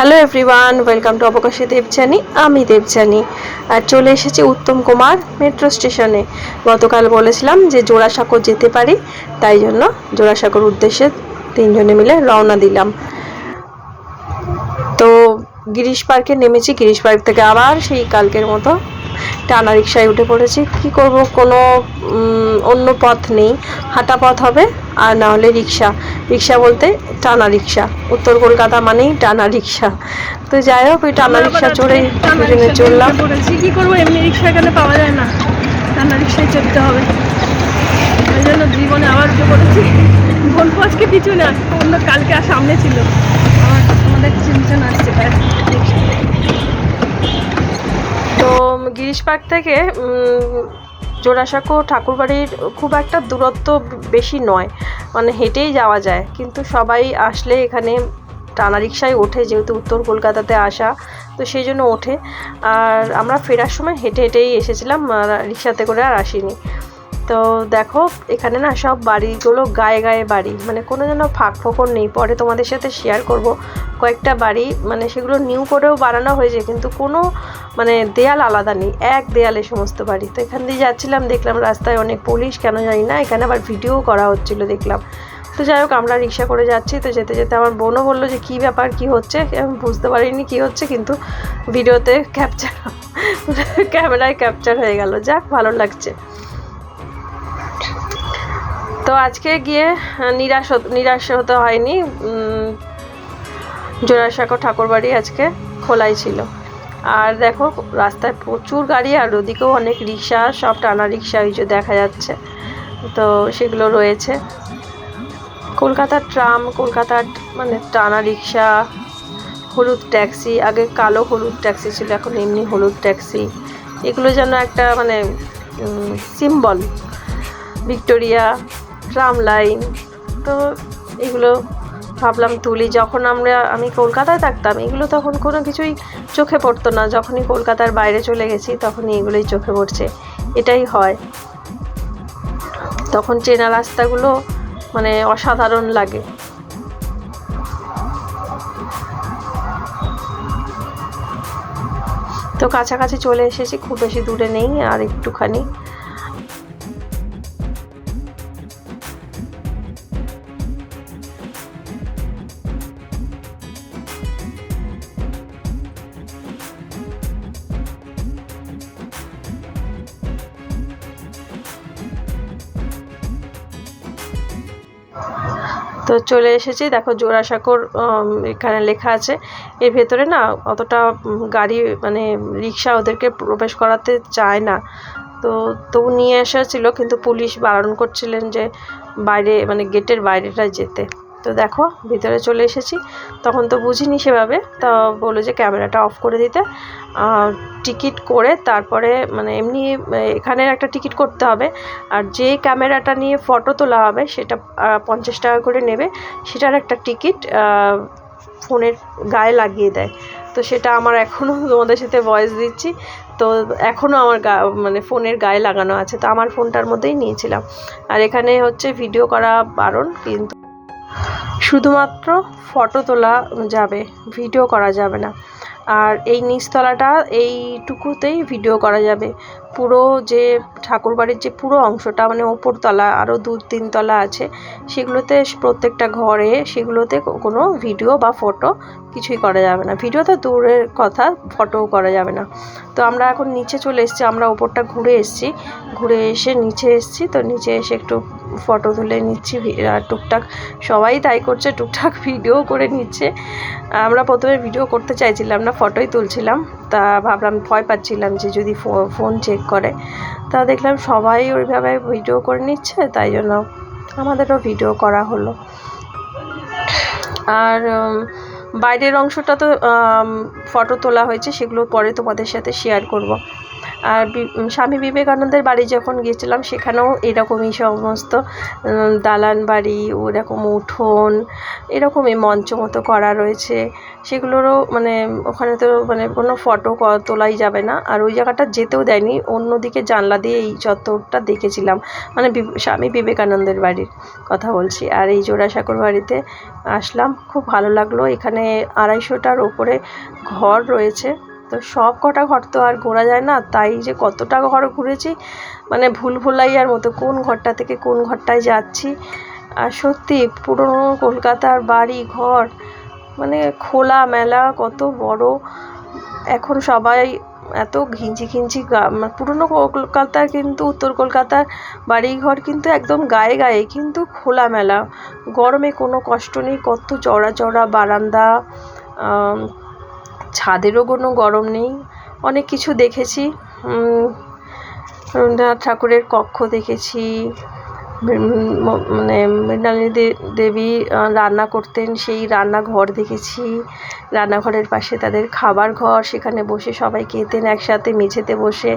Hello everyone welcome to অবকাশে দেবজানি আমি দেবজানি আর চলে এসেছি উত্তম কুমার মেট্রো স্টেশনে গতকাল বলেছিলাম যে জোড়াসাঁকর যেতে পারি, তাই জন্য জোড়াসাঁকর উদ্দেশ্যে তিনজনে মিলে রওনা দিলাম। তো গিরিশ পার্কে নেমেছি, গিরিশ পার্ক থেকে আবার সেই কালকের মতো টানা রিক্সায় উঠে পড়েছি। কি করব? কোনো অন্য পথ নেই। হাঁটা পথ হবে আর না হলে রিক্সা রিক্সা বলতে টানা রিক্সা উত্তর কলকাতা মানেই টানা রিক্সা তো যাই হোক ওই টানা রিক্সা চড়ে দুজনে চললাম কি করব? এমনি রিক্সা এখানে পাওয়া যায় না? টানা রিক্সায় চলতে হবে। ওই জন্য জীবনে আবার উঠে পড়েছি। বোন আজকে পিছনে আসতো অন্য কালকে আর সামনে ছিল। আমার আমাদের চিনচন আসছে রিক্সা তো গিরিশ পার্ক থেকে জোড়াসাঁকো ঠাকুরবাড়ির খুব একটা দূরত্ব বেশি নয়। মানে হেঁটেই যাওয়া যায়। কিন্তু সবাই আসলে এখানে টানা রিক্সায় ওঠে, যেহেতু উত্তর কলকাতাতে আসা, তো সেই জন্য ওঠে। আর আমরা ফেরার সময় হেঁটে হেঁটেই এসেছিলাম রিক্সাতে করে আর আসিনি। তো দেখো, এখানে না সব বাড়িগুলো গায়ে গায়ে বাড়ি। মানে কোনো যেন ফাঁক ফোকর নেই। পরে তোমাদের সাথে শেয়ার করব। কয়েকটা বাড়ি মানে সেগুলো নিউ করেও বানানো হয়েছে, কিন্তু কোনো মানে দেয়াল আলাদা নেই। এক দেয়ালে সমস্ত বাড়ি। তো এখান দিয়ে যাচ্ছিলাম, দেখলাম রাস্তায় অনেক পুলিশ কেন জানি না। এখানে আবার ভিডিও করা হচ্ছিল, দেখলাম। তো যাই হোক, আমরা রিক্সা করে যাচ্ছি। তো যেতে যেতে আমার বোনও বলল যে, কী ব্যাপার? কী হচ্ছে? আমি বুঝতে পারিনি কী হচ্ছে, কিন্তু ভিডিওতে ক্যাপচার ক্যামেরায় ক্যাপচার হয়ে গেল। যাক, ভালো লাগছে। তো আজকে গিয়ে নিরাশ নিরাশ হতে হয়নি। জোড়াসাঁকো ঠাকুরবাড়ি আজকে খোলাই ছিল। আর দেখো, রাস্তায় প্রচুর গাড়ি আর ওদিকেও অনেক রিক্সা, সব টানা রিক্সা ওই যে দেখা যাচ্ছে। তো সেগুলো রয়েছে। কলকাতার ট্রাম, কলকাতার মানে টানা রিক্সা, হলুদ ট্যাক্সি, আগে কালো হলুদ ট্যাক্সি ছিল, এখন এমনি হলুদ ট্যাক্সি। এগুলো যেন একটা মানে সিম্বল। Victoria tram line. তো এগুলো ভাবলাম তুলি। যখন আমরা, আমি কলকাতায় থাকতাম, এগুলো তখন কোনো কিছুই চোখে পড়তো না। যখনই কলকাতার বাইরে চলে গেছি, তখনই এগুলোই চোখে পড়ছে। এটাই হয়। তখন চেনা রাস্তাগুলো মানে অসাধারণ লাগে। তো কাছাকাছি চলে এসেছি, খুব বেশি দূরে নেই, আর একটুখানি। তো চলে এসেছি। দেখো জোড়াসাঁকোর এখানে লেখা আছে। এর ভেতরে না অতটা গাড়ি মানে রিক্সা ওদেরকে প্রবেশ করাতে চায় না। তো তবু নিয়ে আসা ছিল, কিন্তু পুলিশ বারণ করছিলেন যে বাইরে মানে গেটের বাইরেটা যেতে। তো দেখো, ভিতরে চলে এসেছি। তখন তো বুঝিনি সেভাবে। তা বলল যে ক্যামেরাটা অফ করে দিতে। টিকিট করে তারপরে মানে এমনি এখানে একটা টিকিট করতে হবে। আর যে ক্যামেরাটা নিয়ে ফটো তোলা হবে, সেটা পঞ্চাশ টাকা করে নেবে। সেটার একটা টিকিট ফোনের গায়ে লাগিয়ে দেয়। তো সেটা আমার এখনও তোমাদের সাথে ভয়েস দিচ্ছি। তো এখনও আমার গা মানে ফোনের গায়ে লাগানো আছে। তো আমার ফোনটার মধ্যেই নিয়েছিলাম। আর এখানে হচ্ছে ভিডিও করা বারণ, কিন্তু শুধুমাত্র ফটো তোলা যাবে, ভিডিও করা যাবে না। আর এই নিচতলাটা এইটুকুতেই ভিডিও করা যাবে। পুরো যে ঠাকুরবাড়ির যে পুরো অংশটা মানে ওপরতলা আরও দু তিনতলা আছে, সেগুলোতে প্রত্যেকটা ঘরে সেগুলোতে কোনো ভিডিও বা ফটো কিছুই করা যাবে না। ভিডিও তো দূরের কথা, ফটোও করা যাবে না। তো আমরা এখন নিচে চলে এসেছি, আমরা ওপরটা ঘুরে এসেছি। ঘুরে এসে নিচে এসেছি, তো নিচে এসে একটু ফটো তুলে নিচ্ছি আর টুকটাক, সবাই তাই করছে, টুকটাক ভিডিও করে নিচ্ছে। আমরা প্রথমে ভিডিও করতে চাইছিলাম না ফটোই তুলছিলাম। তা ভাবলাম, ভয় পাচ্ছিলাম যে যদি ফোন চেক করে। তা দেখলাম সবাই ওইভাবে ভিডিও করে নিচ্ছে, তাই জন্য আমাদেরও ভিডিও করা হলো। আর বাইরের অংশটা তো ফটো তোলা হয়েছে, সেগুলো পরে তোমাদের সাথে শেয়ার করব। আর স্বামী বিবেকানন্দের বাড়ি যখন গিয়েছিলাম, সেখানেও এরকমই সমস্ত দালান বাড়ি, ওরকম উঠোন, এরকমই মঞ্চ মতো করা রয়েছে। সেগুলোরও মানে ওখানে তো মানে কোনো ফটো তোলাই যাবে না। আর ওই জায়গাটা যেতেও দেয়নি, অন্যদিকে জানলা দিয়ে এই চত্বরটা দেখেছিলাম। মানে স্বামী বিবেকানন্দের বাড়ির কথা বলছি। আর এই জোড়াসাঁকোর বাড়িতে আসলাম, খুব ভালো লাগল। এখানে আড়াইশোটার ওপরে ঘর রয়েছে। তো সব কটা ঘর তো আর ঘোরা যায় না, তাই যে কতটা ঘর ঘুরেছি মানে ভুল ভুলাইয়ার মতো কোন ঘরটা থেকে কোন ঘরটায় যাচ্ছি। আর সত্যি পুরনো কলকাতার বাড়ি, ঘর মানে খোলা মেলা কত বড়। এখন সবাই এত ঘিঞ্চি গা- মানে পুরনো কলকাতার কিন্তু উত্তর কলকাতার বাড়িঘর কিন্তু একদম গায়ে গায়ে, কিন্তু খোলা মেলা। গরমে কোনো কষ্ট নেই, কত চওড়া চওড়া বারান্দা ছাদেরও কোনো গরম নেই। অনেক কিছু দেখেছি। রবীন্দ্রনাথ ঠাকুরের কক্ষ দেখেছি। মানে মৃণালিনী দে- দেবী রান্না করতেন, সেই রান্নাঘর দেখেছি। রান্নাঘরের পাশে তাদের খাবার ঘর, সেখানে বসে সবাই খেতেন, একসাথে মেঝেতে বসে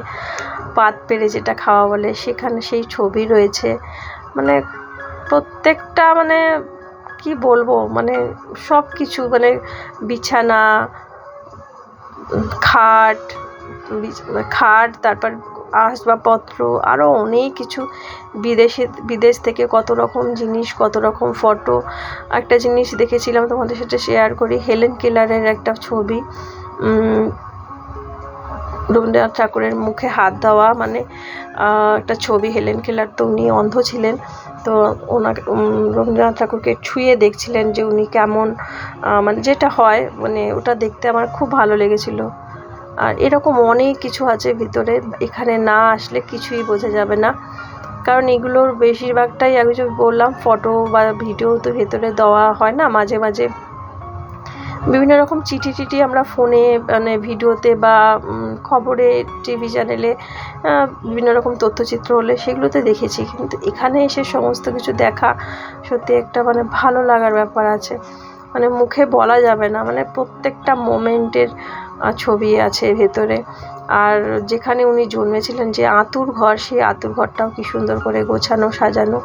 পাত পেরে যেটা খাওয়া বলে, সেখানে সেই ছবি রয়েছে। মানে প্রত্যেকটা মানে কি বলব? মানে সব কিছু মানে বিছানা খাট খাট, তারপর আসবাবপত্র আরও অনেক কিছু। বিদেশে, বিদেশ থেকে কত রকম জিনিস, কত রকম ফটো একটা জিনিস দেখেছিলাম, তোমাদের সাথে শেয়ার করি হেলেন কেলারের একটা ছবি। রবীন্দ্রনাথ ঠাকুরের মুখে হাত দেওয়া মানে একটা ছবি, হেলেন কেলার তো উনি অন্ধ ছিলেন। তো ওনাকে রবীন্দ্রনাথ ঠাকুরকে ছুঁয়ে দেখছিলেন যে উনি কেমন মানে যেটা হয় মানে ওটা দেখতে আমার খুব ভালো লেগেছিল। আর এরকম অনেক কিছু আছে ভিতরে, এখানে না আসলে কিছুই বোঝা যাবে না। কারণ এগুলোর বেশিরভাগটাই, আমি যে বললাম, ফটো বা ভিডিও তো ভেতরে দেওয়া হয় না, মাঝে মাঝে বিভিন্ন রকম চিঠি টিঠি আমরা ফোনে মানে ভিডিওতে বা খবরে, টিভি চ্যানেলে বিভিন্ন রকম তথ্যচিত্র হলে সেগুলোতে দেখেছি। কিন্তু এখানে এসে সমস্ত কিছু দেখা সত্যি একটা মানে ভালো লাগার ব্যাপার আছে। মানে মুখে বলা যাবে না মানে প্রত্যেকটা মোমেন্টের ছবি আছে ভেতরে। আর যেখানে উনি জন্মেছিলেন, যে আতুর ঘর, সেই আঁতুর ঘরটাও কি সুন্দর করে গোছানো, সাজানো।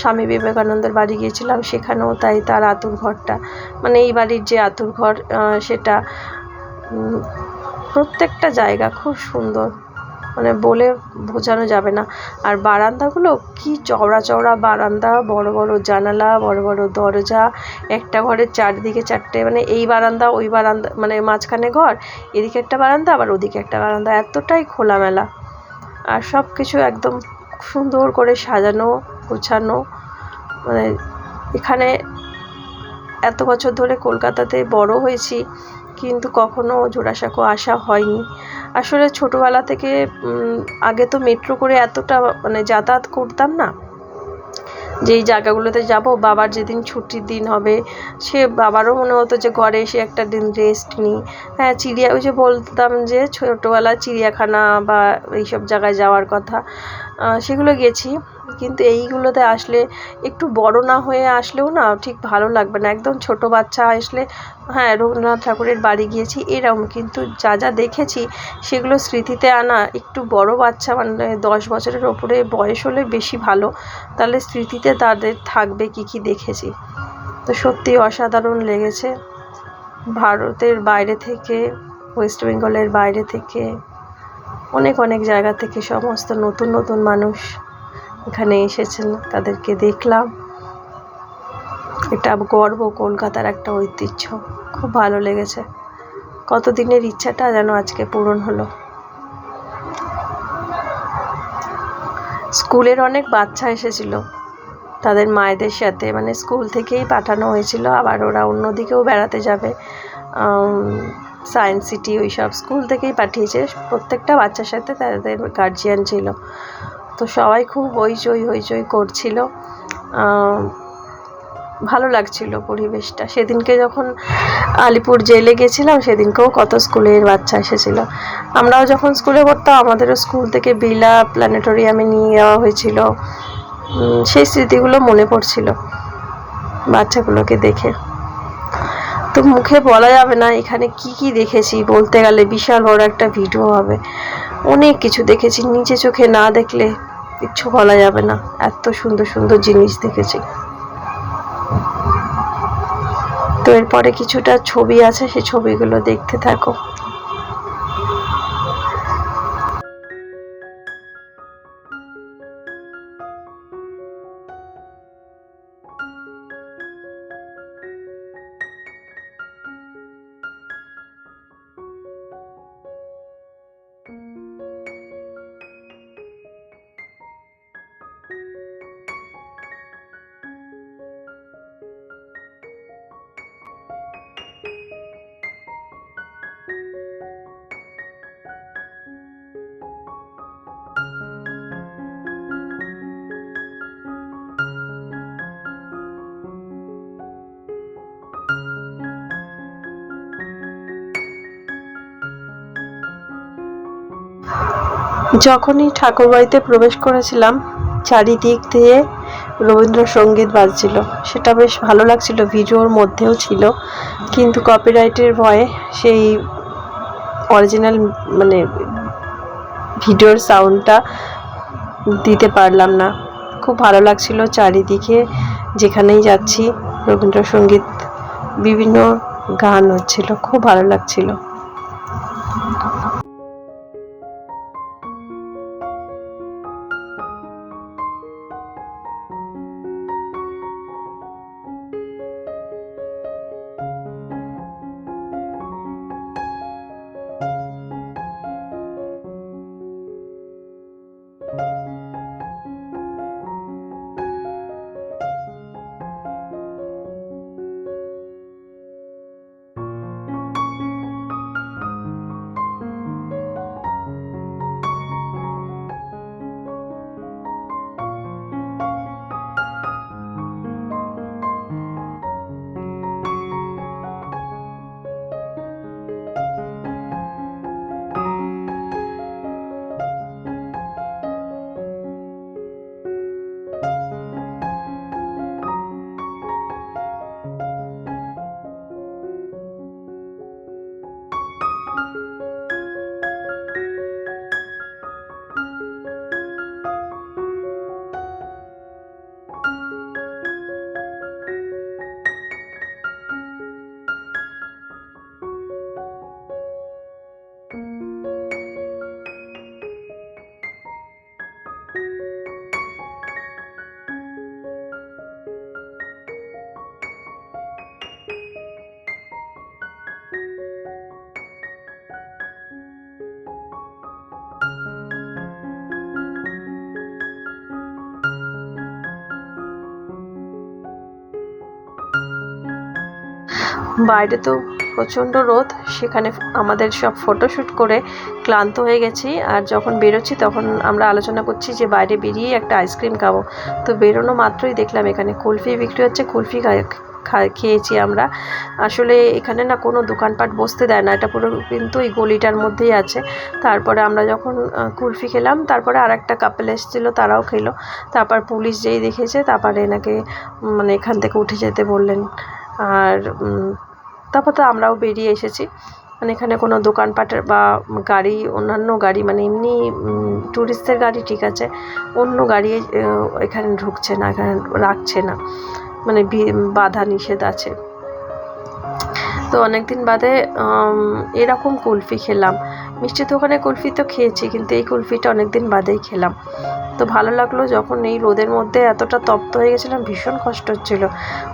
স্বামী বিবেকানন্দের বাড়ি গিয়েছিলাম সেখানেও তাই তার আতুর ঘরটা। মানে এই বাড়ির যে আতুর ঘর সেটা প্রত্যেকটা জায়গা খুব সুন্দর। মানে বলে বোঝানো যাবে না। আর বারান্দাগুলো কি চওড়া চওড়া বারান্দা, বড় বড় জানালা, বড় বড় দরজা, একটা ঘরের চারদিকে চারটে মানে এই বারান্দা, ওই বারান্দা মানে মাঝখানে ঘর, এদিকে একটা বারান্দা, আবার ওদিকে একটা বারান্দা, এতটাই খোলামেলা। আর সব কিছু একদম সুন্দর করে সাজানো, গোছানো মানে এখানে এত বছর ধরে কলকাতাতে বড় হয়েছি। কিন্তু কখনো জোড়াসাঁকো আসা হয়নি। আসলে ছোটোবেলা থেকে আগে তো মেট্রো করে এতটা মানে যাতায়াত করতাম না। যেই জায়গাগুলোতে যাব, বাবার যেদিন ছুটির দিন হবে, সে বাবারও মনে হতো যে ঘরে এসে একটা দিন রেস্ট নিই হ্যাঁ চিড়িয়া, ওই যে বলতাম যে ছোটোবেলায় চিড়িয়াখানা বা এইসব জায়গায় যাওয়ার কথা সেগুলো গেছি। কিন্তু এইগুলোতে আসলে একটু বড় না হয়ে আসলেও না ঠিক ভালো লাগবে না। একদম ছোট বাচ্চা আসলে হ্যাঁ রবীন্দ্রনাথ ঠাকুরের বাড়ি গিয়েছি এরকম কিন্তু যা যা দেখেছি সেগুলো স্মৃতিতে আনা একটু বড় বাচ্চা মানে দশ বছরের ওপরে বয়স হলে বেশি ভালো। তাহলে স্মৃতিতে তাদের থাকবে কি কি দেখেছি। তো সত্যি অসাধারণ লেগেছে। ভারতের বাইরে থেকে, ওয়েস্ট বেঙ্গলের বাইরে থেকে, অনেক অনেক জায়গা থেকে সমস্ত নতুন নতুন মানুষ এখানে এসেছেন, তাদেরকে দেখলাম। এটা গর্ব, কলকাতার একটা ঐতিহ্য। খুব ভালো লেগেছে। কতদিনের ইচ্ছাটা যেন আজকে পূরণ হলো। স্কুলের অনেক বাচ্চা এসেছিল। তাদের মায়েদের সাথে মানে স্কুল থেকেই পাঠানো হয়েছিল। আবার ওরা অন্যদিকেও বেড়াতে যাবে। সায়েন্স সিটি ওই সব স্কুল থেকেই পাঠিয়েছে। প্রত্যেকটা বাচ্চার সাথে তাদের গার্জিয়ান ছিল। তো সবাই খুব হইচই হইচই করছিল। ভালো লাগছিল পরিবেশটা। সেদিনকে যখন আলিপুর জেলে গেছিলাম, সেদিনকেও কত স্কুলের বাচ্চা এসেছিল। আমরাও যখন স্কুলে পড়তাম, আমাদেরও স্কুল থেকে বিলা প্ল্যানেটোরিয়ামে নিয়ে যাওয়া হয়েছিল। সেই স্মৃতিগুলো মনে পড়ছিল বাচ্চাগুলোকে দেখে। তো মুখে বলা যাবে না, এখানে কি কি দেখেছি বলতে গেলে বিশাল বড় একটা ভিডিও হবে। অনেক কিছু দেখেছি, নিজে চোখে না দেখলে কিচ্ছু বলা যাবে না। এত সুন্দর সুন্দর জিনিস দেখেছি। তো এরপরে কিছুটা ছবি আছে সেই ছবিগুলো দেখতে থাকো। যখনই ঠাকুরবাড়িতে প্রবেশ করেছিলাম, চারিদিক দিয়ে রবীন্দ্রসঙ্গীত বাজছিল। সেটা বেশ ভালো লাগছিল ভিডিওর মধ্যেও ছিল। কিন্তু কপিরাইটের ভয়ে সেই অরিজিনাল মানে ভিডিওর সাউন্ডটা দিতে পারলাম না। খুব ভালো লাগছিল চারিদিকে যেখানেই যাচ্ছি, রবীন্দ্রসঙ্গীত বিভিন্ন গান হচ্ছিল, খুব ভালো লাগছিল। বাইরে তো প্রচণ্ড রোদ, সেখানে আমাদের সব ফটোশ্যুট করে ক্লান্ত হয়ে গেছি। আর যখন বেরোচ্ছি তখন আমরা আলোচনা করছি যে বাইরে বেরিয়ে একটা আইসক্রিম খাব। তো বেরোনো মাত্রই দেখলাম এখানে কুলফি বিক্রি হচ্ছে, কুলফি খেয়েছি আমরা। আসলে এখানে না কোনো দোকানপাট বসতে দেয় না, এটা পুরো কিন্তু এই গলিটার মধ্যেই আছে। তারপরে আমরা যখন কুলফি খেলাম, তারপরে আর একটা কাপেল এসেছিল, তারাও খেলো। তারপর পুলিশ যেই দেখেছে তারপরে এনাকে মানে এখান থেকে উঠে যেতে বললেন। আর তারপর তো আমরাও বেরিয়ে এসেছি। মানে এখানে কোনো দোকানপাটের বা গাড়ি, অন্যান্য গাড়ি মানে এমনি ট্যুরিস্টদের গাড়ি ঠিক আছে। অন্য গাড়ি এখানে ঢুকছে না, এখানে রাখছে না। মানে বাধা নিষেধ আছে। তো অনেকদিন বাদে এরকম কুলফি খেলাম। মিষ্টি দোকানে কুলফি তো খেয়েছি, কিন্তু এই কুলফিটা অনেকদিন বাদেই খেলাম। তো ভালো লাগল যখন এই রোদের মধ্যে এতটা তপ্ত হয়ে গেছিলাম, ভীষণ কষ্ট হচ্ছিল।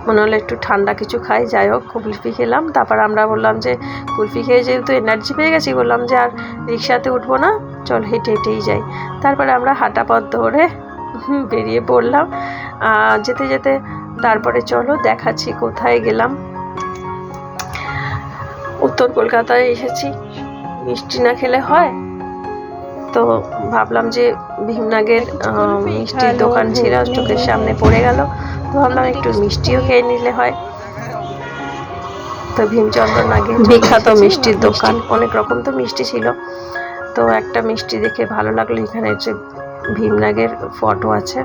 মনে হলো একটু ঠান্ডা কিছু খাই, যাই হোক, কুলফি খেলাম। তারপর আমরা বললাম যে, কুলফি খেয়ে যেহেতু এনার্জি পেয়ে গেছি, বললাম যে আর রিক্সাতে উঠবো না, চল হেঁটে হেঁটেই যাই। তারপরে আমরা হাঁটা পথ ধরে বেরিয়ে পড়লাম। যেতে যেতে তারপরে চলো, দেখাচ্ছি কোথায় গেলাম। উত্তর কলকাতায় এসেছি। মিষ্টি না খেলে হয়? তো ভাবলাম যে ভীমনাগের মিষ্টির দোকান ছিল চোখের সামনে পড়ে গেল। তো ভাবলাম একটু মিষ্টিও খেয়ে নিলে হয়। তো ভীমচন্দ্র নাগের বিখ্যাত মিষ্টির দোকান। অনেক রকম তো মিষ্টি ছিল। তো একটা মিষ্টি দেখে ভালো লাগল এখানে হচ্ছে ভীমনাগের ফটো আছে।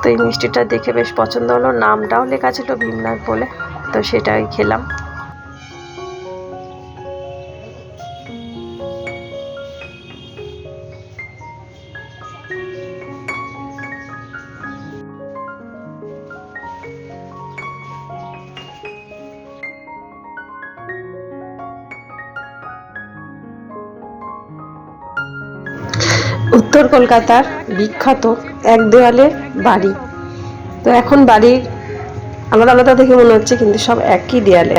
তো এই মিষ্টিটা দেখে বেশ পছন্দ হলো নামটাও লেখা ছিল ভীমনাগ বলে। তো সেটাই খেলাম। উত্তর কলকাতার বিখ্যাত এক দেওয়ালের বাড়ি। তো এখন বাড়ির আলাদা আলাদা দেখে মনে হচ্ছে, কিন্তু সব একই দেয়ালে